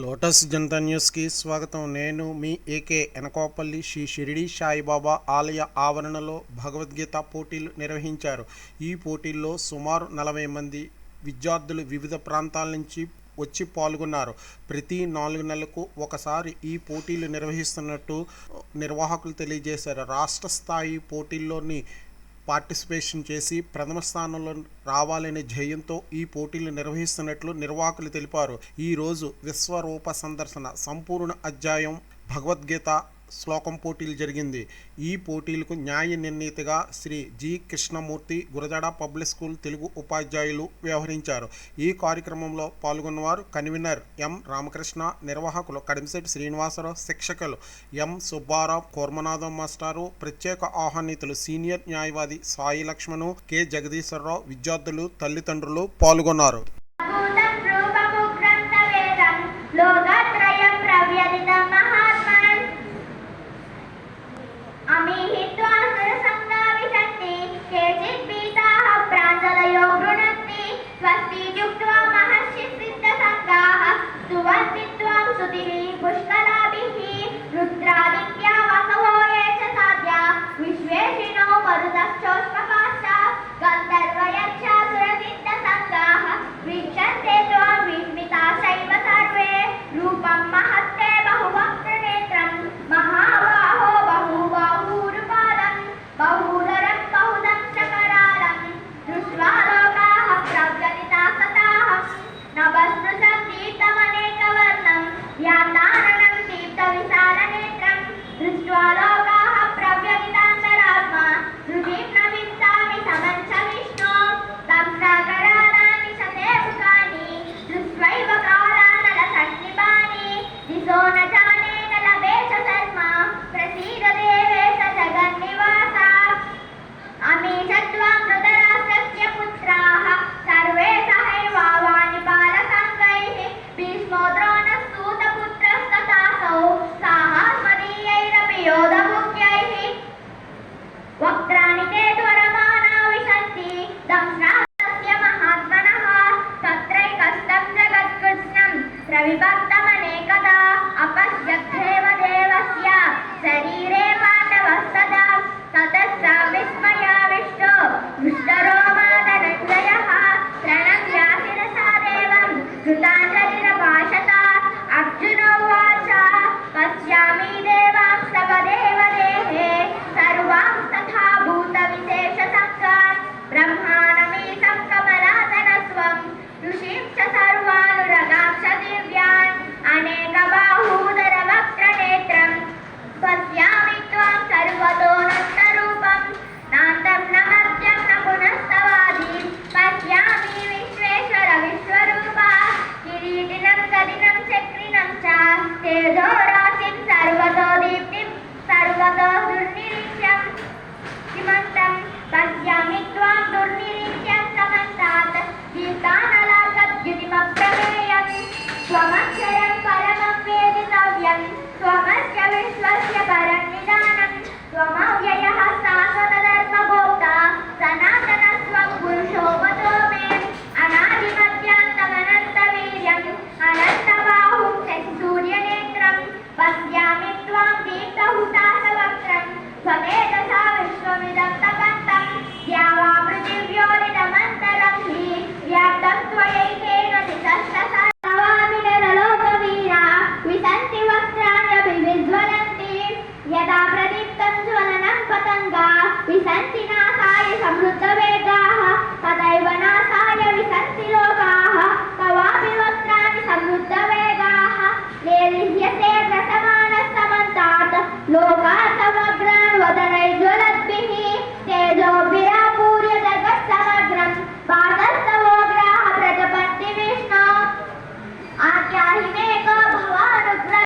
Lotus Janata న్యూస్కి స్వాగతం. నేను మీ ఏకే ఎనకోపల్లి శ్రీ షిరిడి సాయిబాబా ఆలయ ఆవరణలో భగవద్గీత పోటీలు నిర్వహించారు. ఈ పోటీల్లో సుమారు నలభై మంది విద్యార్థులు వివిధ ప్రాంతాల నుంచి వచ్చి పాల్గొన్నారు. ప్రతి నాలుగు నెలలకు ఒకసారి ఈ పోటీలు నిర్వహిస్తున్నట్టు నిర్వాహకులు తెలియజేశారు. రాష్ట్ర స్థాయి పోటీల్లోని పార్టిసిపేషన్ చేసి ప్రథమ స్థానంలో రావాలనే ధ్యేయంతో ఈ పోటీలు నిర్వహిస్తున్నట్లు నిర్వాహకులు తెలిపారు. ఈరోజు విశ్వరూప సందర్శన సంపూర్ణ అధ్యాయం భగవద్గీత శ్లోకం పోటీలు జరిగింది. ఈ పోటీలకు న్యాయ నిర్ణీతగా Sri G. Krishnamurthy Gurajada public school Telugu ఉపాధ్యాయులు వ్యవహరించారు. ఈ కార్యక్రమంలో పాల్గొన్నవారు కన్వీనర్ ఎం. రామకృష్ణ నిర్వాహకులు కడిమిశెట్టి శ్రీనివాసరావు శిక్షకులు ఎం. సుబ్బారావు కోర్మనాథం మాస్టారు ప్రత్యేక ఆహ్వానితులు సీనియర్ న్యాయవాది సాయి లక్ష్మణు కె. జగదీశ్వరరావు విద్యార్థులు తల్లిదండ్రులు పాల్గొన్నారు. లోకత్రయం ప్రవ్యదితం. त्वमक्षरं परमं वेदितव्यं त्वमस्य विश्वस्य परं యుక్తంజ్వలనం పతంగా విశంతి నాసాయ సమృద్ధ వేగాః తదైవ నాసాయ విశంతి లోకాః